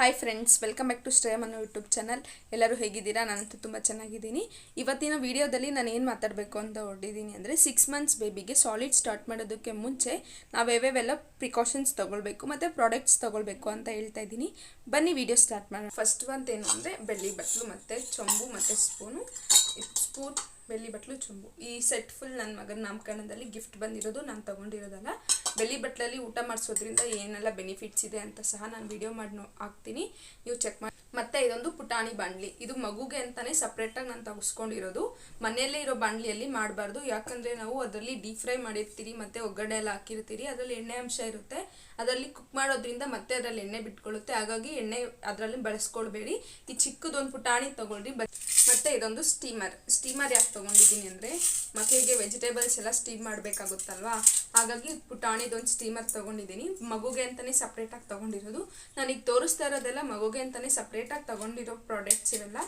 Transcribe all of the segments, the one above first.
Hi friends welcome back to Shreyam ಅನ್ನೋ YouTube channel ಎಲ್ಲರೂ ಹೇಗಿದ್ದೀರಾ? ನಾನಂತೂ ತುಂಬ ಚೆನ್ನಾಗಿದ್ದೀನಿ. ಇವತ್ತಿನ ವೀಡಿಯೋದಲ್ಲಿ ನಾನು ಏನು ಮಾತಾಡಬೇಕು ಅಂತ ಹೊರಟಿದ್ದೀನಿ ಅಂದರೆ ಸಿಕ್ಸ್ ಮಂತ್ಸ್ ಬೇಬಿಗೆ ಸಾಲಿಡ್ ಸ್ಟಾರ್ಟ್ ಮಾಡೋದಕ್ಕೆ ಮುಂಚೆ ನಾವು ಯಾವ್ಯಾವೆಲ್ಲ ಪ್ರಿಕಾಷನ್ಸ್ ತೊಗೊಳ್ಬೇಕು ಮತ್ತು ಪ್ರಾಡಕ್ಟ್ಸ್ ತೊಗೊಳ್ಬೇಕು ಅಂತ ಹೇಳ್ತಾ ಇದ್ದೀನಿ. ಬನ್ನಿ ವಿಡಿಯೋ ಸ್ಟಾರ್ಟ್ ಮಾಡೋಣ. ಫಸ್ಟ್ ಒಂದು ಏನು ಅಂದರೆ ಬೆಳ್ಳಿ ಬಟ್ಲು ಮತ್ತು ಚೊಂಬು ಮತ್ತು ಸ್ಪೂನು ಸ್ಪೂನ್ ಬೆಳ್ಳಿ ಬಟ್ಲು ಚುಂಬು. ಈ ಸೆಟ್ ಫುಲ್ ನನ್ನ ಮಗನ ನಾಮಕರಣದಲ್ಲಿ ಗಿಫ್ಟ್ ಬಂದಿರೋದು ನಾನು ತೊಗೊಂಡಿರೋದಲ್ಲ. ಬೆಳ್ಳಿ ಬಟ್ಲಲ್ಲಿ ಊಟ ಮಾಡಿಸೋದ್ರಿಂದ ಏನೆಲ್ಲ ಬೆನಿಫಿಟ್ಸ್ ಇದೆ ಅಂತ ಸಹ ನಾನು ವಿಡಿಯೋ ಮಾಡಿ ನೋ ಹಾಕ್ತೀನಿ. ನೀವು ಚೆಕ್ ಮಾಡಿ ಮತ್ತೆ ಇದೊಂದು ಪುಟಾಣಿ ಬಾಣಲಿ. ಇದು ಮಗುಗೆ ಅಂತಾನೆ ಸಪ್ರೇಟಾಗಿ ನಾನು ತಗಸ್ಕೊಂಡಿರೋದು. ಮನೆಯಲ್ಲೇ ಇರೋ ಬಾಣಲಿಯಲ್ಲಿ ಮಾಡಬಾರ್ದು. ಯಾಕಂದರೆ ನಾವು ಅದರಲ್ಲಿ ಡೀಪ್ ಫ್ರೈ ಮಾಡಿರ್ತೀರಿ, ಮತ್ತು ಒಗ್ಗರಣೆ ಎಲ್ಲ ಹಾಕಿರ್ತೀರಿ, ಅದರಲ್ಲಿ ಎಣ್ಣೆ ಅಂಶ ಇರುತ್ತೆ. ಅದರಲ್ಲಿ ಕುಕ್ ಮಾಡೋದ್ರಿಂದ ಮತ್ತೆ ಅದರಲ್ಲಿ ಎಣ್ಣೆ ಬಿಟ್ಕೊಳ್ಳುತ್ತೆ ಹಾಗಾಗಿ ಎಣ್ಣೆ ಅದರಲ್ಲಿ ಬಳಸ್ಕೊಳ್ಬೇಡಿ. ಈ ಚಿಕ್ಕದೊಂದು ಪುಟಾಣಿ ತೊಗೊಳ್ರಿ. ಬಟ್ ಮತ್ತೆ ಇದೊಂದು ಸ್ಟೀಮರ್ ಸ್ಟೀಮರ್ ಯಾಕೆ ತೊಗೊಂಡಿದ್ದೀನಿ ಅಂದರೆ ಮಕ್ಕಳಿಗೆ ವೆಜಿಟೇಬಲ್ಸ್ ಎಲ್ಲ ಸ್ಟೀಮ್ ಮಾಡಬೇಕಾಗುತ್ತಲ್ವಾ? ಹಾಗಾಗಿ ಪುಟಾಣಿದೊಂದು ಸ್ಟೀಮರ್ ತೊಗೊಂಡಿದ್ದೀನಿ. ಮಗುಗೆ ಅಂತಲೇ ಸಪ್ರೇಟಾಗಿ ತೊಗೊಂಡಿರೋದು. ನಾನೀಗ ತೋರಿಸ್ತಾ ಇರೋದೆಲ್ಲ ಮಗುಗೆ ಅಂತಲೇ ಸಪ್ರೇಟಾಗಿ ತೊಗೊಂಡಿರೋ ಪ್ರಾಡಕ್ಟ್ಸ್ ಇವೆಲ್ಲ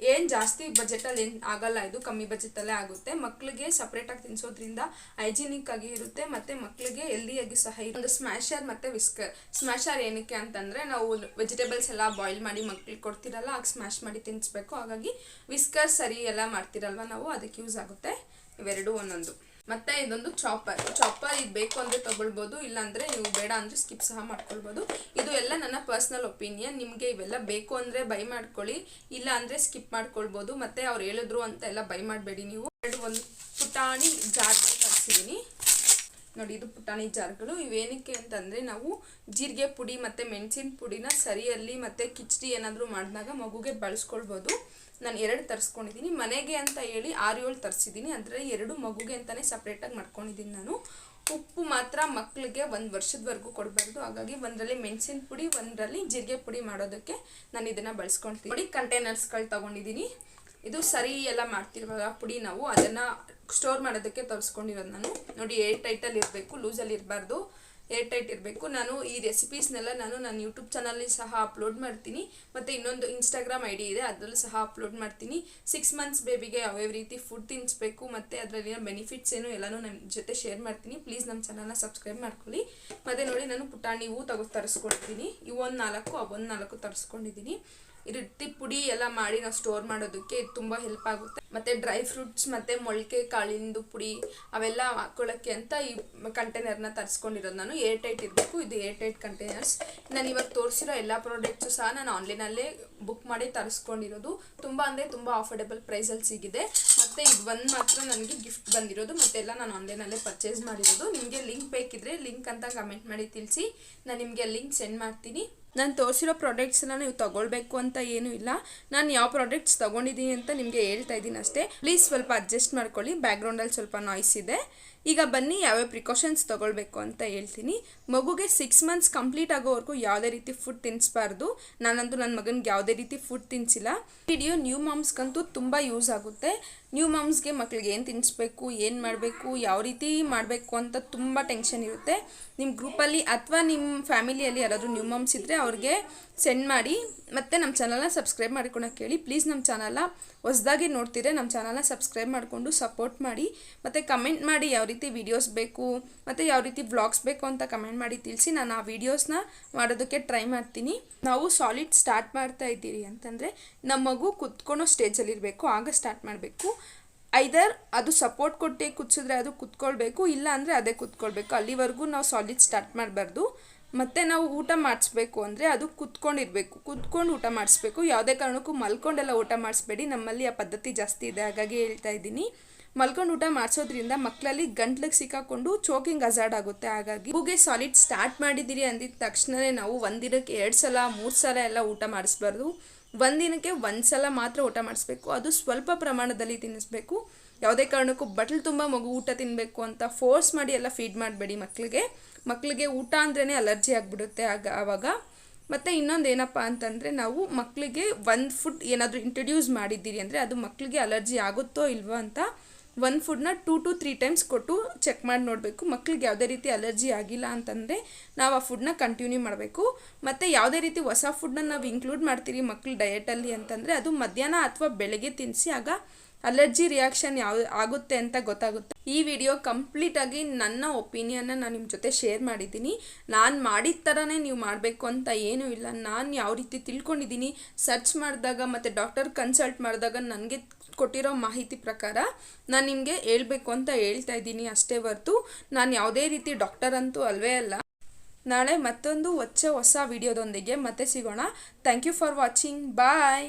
ಏನು ಜಾಸ್ತಿ ಬಜೆಟಲ್ಲಿ ಏನು ಆಗಲ್ಲ, ಇದು ಕಮ್ಮಿ ಬಜೆಟಲ್ಲೇ ಆಗುತ್ತೆ. ಮಕ್ಕಳಿಗೆ ಸಪ್ರೇಟಾಗಿ ತಿನ್ನಿಸೋದ್ರಿಂದ ಹೈಜಿನಿಕ್ ಆಗಿ ಇರುತ್ತೆ, ಮತ್ತು ಮಕ್ಕಳಿಗೆ ಹೆಲ್ದಿಯಾಗಿ ಸಹ. ಒಂದು ಸ್ಮ್ಯಾಶರ್ ಮತ್ತು ವಿಸ್ಕರ್ ಸ್ಮ್ಯಾಶರ್ ಏನಕ್ಕೆ ಅಂತಂದರೆ, ನಾವು ವೆಜಿಟೇಬಲ್ಸ್ ಎಲ್ಲ ಬಾಯ್ಲ್ ಮಾಡಿ ಮಕ್ಳಿಗೆ ಕೊಡ್ತಿರಲ್ಲ, ಆಗ ಸ್ಮ್ಯಾಶ್ ಮಾಡಿ ತಿನ್ನಿಸ್ಬೇಕು ಹಾಗಾಗಿ ವಿಸ್ಕರ್ ಸರಿ ಎಲ್ಲ ಮಾಡ್ತಿರಲ್ವ ನಾವು, ಅದಕ್ಕೆ ಯೂಸ್ ಆಗುತ್ತೆ. ಇವೆರಡು ಒಂದೊಂದು. ಮತ್ತೆ ಇದೊಂದು ಚಾಪರ್ ಚಾಪರ್ ಇದು ಬೇಕು ಅಂದರೆ ತೊಗೊಳ್ಬೋದು, ಇಲ್ಲಾಂದರೆ ನೀವು ಬೇಡ ಅಂದರೆ ಸ್ಕಿಪ್ ಸಹ ಮಾಡ್ಕೊಳ್ಬೋದು. ಇದು ಎಲ್ಲ ನನ್ನ ಪರ್ಸ್ನಲ್ ಒಪಿನಿಯನ್ ನಿಮಗೆ ಇವೆಲ್ಲ ಬೇಕು ಅಂದರೆ ಬೈ ಮಾಡ್ಕೊಳ್ಳಿ, ಇಲ್ಲ ಅಂದರೆ ಸ್ಕಿಪ್ ಮಾಡ್ಕೊಳ್ಬೋದು. ಮತ್ತೆ ಅವ್ರು ಹೇಳಿದ್ರು ಅಂತ ಎಲ್ಲ ಬೈ ಮಾಡಬೇಡಿ ನೀವು. ಎರಡು ಒಂದು ಪುಟಾಣಿ ಜಾರ್ಗಳು ತರಿಸಿದ್ದೀನಿ ನೋಡಿ, ಇದು ಪುಟಾಣಿ ಜಾರ್ಗಳು ಇವೇನಕ್ಕೆ ಅಂತಂದರೆ ನಾವು ಜೀರಿಗೆ ಪುಡಿ ಮತ್ತು ಮೆಣಸಿನ ಪುಡಿನ ಸರಿಯಲ್ಲಿ ಮತ್ತು ಕಿಚಡಿ ಏನಾದರೂ ಮಾಡಿದಾಗ ಮಗುಗೆ ಬಳಸ್ಕೊಳ್ಬೋದು. ನಾನು ಎರಡು ತರಿಸ್ಕೊಂಡಿದ್ದೀನಿ. ಮನೆಗೆ ಅಂತ ಹೇಳಿ ಆರು ಏಳು ತರಿಸಿದ್ದೀನಿ. ಅಂದರೆ ಎರಡು ಮಗುಗೆ ಅಂತಲೇ ಸಪ್ರೇಟಾಗಿ ಮಾಡ್ಕೊಂಡಿದ್ದೀನಿ ನಾನು. ಉಪ್ಪು ಮಾತ್ರ ಮಕ್ಕಳಿಗೆ ಒಂದು ವರ್ಷದವರೆಗೂ ಕೊಡಬಾರ್ದು. ಹಾಗಾಗಿ ಒಂದರಲ್ಲಿ ಮೆಣಸಿನ ಪುಡಿ, ಒಂದರಲ್ಲಿ ಜೀರಿಗೆ ಪುಡಿ ಮಾಡೋದಕ್ಕೆ ನಾನು ಇದನ್ನು ಬಳಸ್ಕೊಳ್ತೀನಿ ನೋಡಿ ಕಂಟೈನರ್ಸ್ಗಳು ತೊಗೊಂಡಿದ್ದೀನಿ. ಇದು ಸರಿ ಎಲ್ಲ ಮಾಡ್ತಿರುವಾಗ ಪುಡಿ ನಾವು ಅದನ್ನು ಸ್ಟೋರ್ ಮಾಡೋದಕ್ಕೆ ತರಿಸ್ಕೊಂಡಿರೋದು ನಾನು. ನೋಡಿ ಏರ್ ಟೈಟಲ್ಲಿ ಇರಬೇಕು ಲೂಸಲ್ಲಿ ಇರಬಾರ್ದು. ಏರ್ ಟೈಟ್ ಇರಬೇಕು. ನಾನು ಈ ರೆಸಿಪೀಸ್ನೆಲ್ಲ ನಾನು ನನ್ನ ಯೂಟ್ಯೂಬ್ ಚಾನಲ್ಲಿ ಸಹ ಅಪ್ಲೋಡ್ ಮಾಡ್ತೀನಿ. ಮತ್ತು ಇನ್ನೊಂದು ಇನ್ಸ್ಟಾಗ್ರಾಮ್ ಐ ಡಿ ಇದೆ, ಅದರಲ್ಲೂ ಸಹ ಅಪ್ಲೋಡ್ ಮಾಡ್ತೀನಿ. ಸಿಕ್ಸ್ ಮಂತ್ಸ್ ಬೇಬಿಗೆ ಯಾವ್ಯಾವ ರೀತಿ ಫುಡ್ ತಿನ್ನಿಸ್ಬೇಕು ಮತ್ತು ಅದರಲ್ಲಿನ ಬೆನಿಫಿಟ್ಸ್ ಏನು ಎಲ್ಲನೂ ನನ್ನ ಜೊತೆ ಶೇರ್ ಮಾಡ್ತೀನಿ. ಪ್ಲೀಸ್ ನಮ್ಮ ಚಾನಲ್ನ ಸಬ್ಸ್ಕ್ರೈಬ್ ಮಾಡ್ಕೊಳ್ಳಿ. ಮತ್ತು ನೋಡಿ, ನಾನು ಪುಟಾಣಿ ಹೂವು ತಗೋ ತರಿಸ್ಕೊಡ್ತೀನಿ. ಇವೊಂದು ನಾಲ್ಕು ಅವೊಂದು ನಾಲ್ಕು ತರಿಸ್ಕೊಂಡಿದ್ದೀನಿ. ಈ ರೀತಿ ಪುಡಿ ಎಲ್ಲ ಮಾಡಿ ನಾವು ಸ್ಟೋರ್ ಮಾಡೋದಕ್ಕೆ ಇದು ತುಂಬ ಹೆಲ್ಪ್ ಆಗುತ್ತೆ. ಮತ್ತು ಡ್ರೈ ಫ್ರೂಟ್ಸ್ ಮತ್ತು ಮೊಳಕೆ, ಕಾಳಿಂದು ಪುಡಿ ಅವೆಲ್ಲ ಹಾಕ್ಕೊಳ್ಳೋಕ್ಕೆ ಅಂತ ಈ ಕಂಟೈನರ್ನ ತರಿಸ್ಕೊಂಡಿರೋದು ನಾನು. ಏರ್ ಟೈಟ್ ಇರಬೇಕು. ಇದು ಏರ್ ಟೈಟ್ ಕಂಟೈನರ್ಸ್ ನಾನು ಇವಾಗ ತೋರಿಸಿರೋ ಎಲ್ಲ ಪ್ರಾಡಕ್ಟ್ಸು ಸಹ ನಾನು ಆನ್ಲೈನಲ್ಲೇ ಬುಕ್ ಮಾಡಿ ತರಿಸ್ಕೊಂಡಿರೋದು. ತುಂಬ ಅಂದರೆ ತುಂಬ ಆಫರ್ಡೆಬಲ್ ಪ್ರೈಸಲ್ಲಿ ಸಿಗಿದೆ. ಮತ್ತು ಇದು ಒಂದು ಮಾತ್ರ ನನಗೆ ಗಿಫ್ಟ್ ಬಂದಿರೋದು. ಮತ್ತೆಲ್ಲ ನಾನು ಆನ್ಲೈನಲ್ಲೇ ಪರ್ಚೇಸ್ ಮಾಡಿರೋದು. ನಿಮಗೆ ಲಿಂಕ್ ಬೇಕಿದ್ರೆ ಲಿಂಕ್ ಅಂತ ಕಮೆಂಟ್ ಮಾಡಿ ತಿಳಿಸಿ. ನಾನು ನಿಮಗೆ ಲಿಂಕ್ ಸೆಂಡ್ ಮಾಡ್ತೀನಿ. ನಾನು ತೋರಿಸಿರೋ ಪ್ರಾಡಕ್ಟ್ಸ್ನ ನೀವು ತೊಗೊಳ್ಬೇಕು ಅಂತ ಏನೂ ಇಲ್ಲ. ನಾನು ಯಾವ ಪ್ರಾಡಕ್ಟ್ಸ್ ತೊಗೊಂಡಿದ್ದೀನಿ ಅಂತ ನಿಮಗೆ ಹೇಳ್ತಾ ಇದ್ದೀನಿ ಅಷ್ಟೇ. ಪ್ಲೀಸ್ ಸ್ವಲ್ಪ ಅಡ್ಜಸ್ಟ್ ಮಾಡ್ಕೊಳ್ಳಿ. ಬ್ಯಾಕ್ಗ್ರೌಂಡಲ್ಲಿ ಸ್ವಲ್ಪ ನಾಯ್ಸ್ ಇದೆ. ಈಗ ಬನ್ನಿ ಯಾವ್ಯಾವ ಪ್ರಿಕಾಷನ್ಸ್ ತೊಗೊಳ್ಬೇಕು ಅಂತ ಹೇಳ್ತೀನಿ. ಮಗುಗೆ ಸಿಕ್ಸ್ ಮಂತ್ಸ್ ಕಂಪ್ಲೀಟ್ ಆಗೋವರೆಗೂ ಯಾವುದೇ ರೀತಿ ಫುಡ್ ತಿನ್ನಿಸ್ಬಾರ್ದು ನಾನಂತೂ ನನ್ನ ಮಗನಿಗೆ ಯಾವುದೇ ರೀತಿ ಫುಡ್ ತಿನ್ನಿಸಿಲ್ಲ ವಿಡಿಯೋ ನ್ಯೂ ಮಾಮ್ಸ್ಗಂತೂ ತುಂಬ ಯೂಸ್ ಆಗುತ್ತೆ. ನ್ಯೂ ಮಾಮ್ಸ್ಗೆ ಮಕ್ಳಿಗೆ ಏನು ತಿನ್ನಿಸ್ಬೇಕು ಏನು ಮಾಡಬೇಕು, ಯಾವ ರೀತಿ ಮಾಡಬೇಕು ಅಂತ ತುಂಬ ಟೆನ್ಷನ್ ಇರುತ್ತೆ. ನಿಮ್ಮ ಗ್ರೂಪಲ್ಲಿ ಅಥವಾ ನಿಮ್ಮ ಫ್ಯಾಮಿಲಿಯಲ್ಲಿ ಯಾರಾದರೂ ನ್ಯೂ ಮಾಮ್ಸ್ ಇದ್ದರೆ ಅವ್ರಿಗೆ ಸೆಂಡ್ ಮಾಡಿ. ಮತ್ತು ನಮ್ಮ ಚಾನಲ್ನ ಸಬ್ಸ್ಕ್ರೈಬ್ ಮಾಡ್ಕೊಳಕ್ಕೆ ಹೇಳಿ ಪ್ಲೀಸ್ ನಮ್ಮ ಚಾನಲ್ನ ಹೊಸದಾಗಿ ನೋಡ್ತಿದ್ರೆ ನಮ್ಮ ಚಾನಲ್ನ ಸಬ್ಸ್ಕ್ರೈಬ್ ಮಾಡಿಕೊಂಡು ಸಪೋರ್ಟ್ ಮಾಡಿ. ಮತ್ತು ಕಮೆಂಟ್ ಮಾಡಿ ಯಾವ ರೀತಿ ವೀಡಿಯೋಸ್ ಬೇಕು, ಮತ್ತು ಯಾವ ರೀತಿ ವ್ಲಾಗ್ಸ್ ಬೇಕು ಅಂತ ಕಮೆಂಟ್ ಮಾಡಿ ತಿಳಿಸಿ ನಾನು ಆ ವೀಡಿಯೋಸ್ನ ಮಾಡೋದಕ್ಕೆ ಟ್ರೈ ಮಾಡ್ತೀನಿ. ನಾವು ಸಾಲಿಡ್ ಸ್ಟಾರ್ಟ್ ಮಾಡ್ತಾ ಇದ್ದೀರಿ ಅಂತಂದರೆ ನಮ್ಮ ಮಗು ಕುತ್ಕೊಳ್ಳೋ ಸ್ಟೇಜಲ್ಲಿರಬೇಕು ಆಗ ಸ್ಟಾರ್ಟ್ ಮಾಡಬೇಕು. ಐದರ್ ಅದು ಸಪೋರ್ಟ್ ಕೊಟ್ಟೆ ಕುದಿಸಿದ್ರೆ ಅದು ಕುತ್ಕೊಳ್ಬೇಕು, ಇಲ್ಲ ಅಂದರೆ ಅದೇ ಕುತ್ಕೊಳ್ಬೇಕು. ಅಲ್ಲಿವರೆಗೂ ನಾವು ಸಾಲಿಡ್ ಸ್ಟಾರ್ಟ್ ಮಾಡಬಾರ್ದು. ಮತ್ತು ನಾವು ಊಟ ಮಾಡಿಸ್ಬೇಕು ಅಂದರೆ ಅದು ಕುತ್ಕೊಂಡಿರಬೇಕು. ಕುತ್ಕೊಂಡು ಊಟ ಮಾಡಿಸ್ಬೇಕು. ಯಾವುದೇ ಕಾರಣಕ್ಕೂ ಮಲ್ಕೊಂಡೆಲ್ಲ ಊಟ ಮಾಡಿಸ್ಬೇಡಿ. ನಮ್ಮಲ್ಲಿ ಆ ಪದ್ಧತಿ ಜಾಸ್ತಿ ಇದೆ. ಹಾಗಾಗಿ ಹೇಳ್ತಾ ಇದ್ದೀನಿ. ಮಲ್ಕೊಂಡು ಊಟ ಮಾಡಿಸೋದ್ರಿಂದ ಮಕ್ಕಳಲ್ಲಿ ಗಂಟ್ಲಿಗೆ ಸಿಕ್ಕಾಕೊಂಡು ಚೋಕಿಂಗ್ ಅಜಾರ್ಡ್ ಆಗುತ್ತೆ. ಹಾಗಾಗಿ ಹೂಗೆ ಸಾಲಿಡ್ ಸ್ಟಾರ್ಟ್ ಮಾಡಿದ್ದೀರಿ ಅಂದಿದ ತಕ್ಷಣವೇ ನಾವು ಒಂದಿನಕ್ಕೆ ಎರಡು ಸಲ, ಮೂರು ಸಲ ಎಲ್ಲ ಊಟ ಮಾಡಿಸ್ಬಾರ್ದು. ಒಂದಿನಕ್ಕೆ ಒಂದು ಸಲ ಮಾತ್ರ ಊಟ ಮಾಡಿಸ್ಬೇಕು. ಅದು ಸ್ವಲ್ಪ ಪ್ರಮಾಣದಲ್ಲಿ ತಿನ್ನಿಸ್ಬೇಕು ಯಾವುದೇ ಕಾರಣಕ್ಕೂ ಬಟ್ಲು ತುಂಬ ಮಗು ಊಟ ತಿನ್ನಬೇಕು ಅಂತ ಫೋರ್ಸ್ ಮಾಡಿ ಎಲ್ಲ ಫೀಡ್ ಮಾಡಬೇಡಿ ಮಕ್ಕಳಿಗೆ ಮಕ್ಕಳಿಗೆ ಊಟ ಅಂದ್ರೇ ಅಲರ್ಜಿ ಆಗಿಬಿಡುತ್ತೆ ಆಗ, ಆವಾಗ. ಮತ್ತು ಇನ್ನೊಂದು ಏನಪ್ಪ ಅಂತಂದರೆ ನಾವು ಮಕ್ಕಳಿಗೆ ಒಂದು ಫುಡ್ ಏನಾದರೂ ಇಂಟ್ರಡ್ಯೂಸ್ ಮಾಡಿದ್ದೀರಿ ಅಂದರೆ ಅದು ಮಕ್ಕಳಿಗೆ ಅಲರ್ಜಿ ಆಗುತ್ತೋ ಇಲ್ವೋ ಅಂತ ಒಂದು ಫುಡ್ನ ಟೂ ಟು ತ್ರೀ ಟೈಮ್ಸ್ ಕೊಟ್ಟು ಚೆಕ್ ಮಾಡಿ ನೋಡಬೇಕು. ಮಕ್ಳಿಗೆ ಯಾವುದೇ ರೀತಿ ಅಲರ್ಜಿ ಆಗಿಲ್ಲ ಅಂತಂದರೆ ನಾವು ಆ ಫುಡ್ನ ಕಂಟಿನ್ಯೂ ಮಾಡಬೇಕು. ಮತ್ತು ಯಾವುದೇ ರೀತಿ ಹೊಸ ಫುಡ್ನ ನಾವು ಇನ್ಕ್ಲೂಡ್ ಮಾಡ್ತೀರಿ ಮಕ್ಳ ಡಯೆಟಲ್ಲಿ ಅಂತಂದರೆ ಅದು ಮಧ್ಯಾಹ್ನ ಅಥವಾ ಬೆಳಗ್ಗೆ ತಿನ್ನಿಸಿ ಆಗ ಅಲರ್ಜಿ ರಿಯಾಕ್ಷನ್ ಯಾವ, ಆಗುತ್ತೆ ಅಂತ ಗೊತ್ತಾಗುತ್ತೆ. ಈ ವಿಡಿಯೋ ಕಂಪ್ಲೀಟಾಗಿ ನನ್ನ ಒಪಿನಿಯನ್ನ ನಾನು ನಿಮ್ಮ ಜೊತೆ ಶೇರ್ ಮಾಡಿದ್ದೀನಿ. ನಾನು ಮಾಡಿದ ಥರನೇ ನೀವು ಮಾಡಬೇಕು ಅಂತ ಏನೂ ಇಲ್ಲ. ನಾನು ಯಾವ ರೀತಿ ತಿಳ್ಕೊಂಡಿದ್ದೀನಿ ಸರ್ಚ್ ಮಾಡಿದಾಗ ಮತ್ತು ಡಾಕ್ಟರ್ ಕನ್ಸಲ್ಟ್ ಮಾಡಿದಾಗ ನನಗೆ ಕೊಟ್ಟಿರೋ ಮಾಹಿತಿ ಪ್ರಕಾರ ನಾನು ನಿಮಗೆ ಹೇಳಬೇಕು ಅಂತ ಹೇಳ್ತಾ ಇದ್ದೀನಿ, ಅಷ್ಟೇ ಹೊರತು ನಾನು ಯಾವುದೇ ರೀತಿ ಡಾಕ್ಟರ್ ಅಂತೂ ಅಲ್ವೇ ಅಲ್ಲ. ನಾಳೆ ಮತ್ತೊಂದು ಹೊಚ್ಚ ಹೊಸ ವಿಡಿಯೋದೊಂದಿಗೆ ಮತ್ತೆ ಸಿಗೋಣ. Thank you for watching bye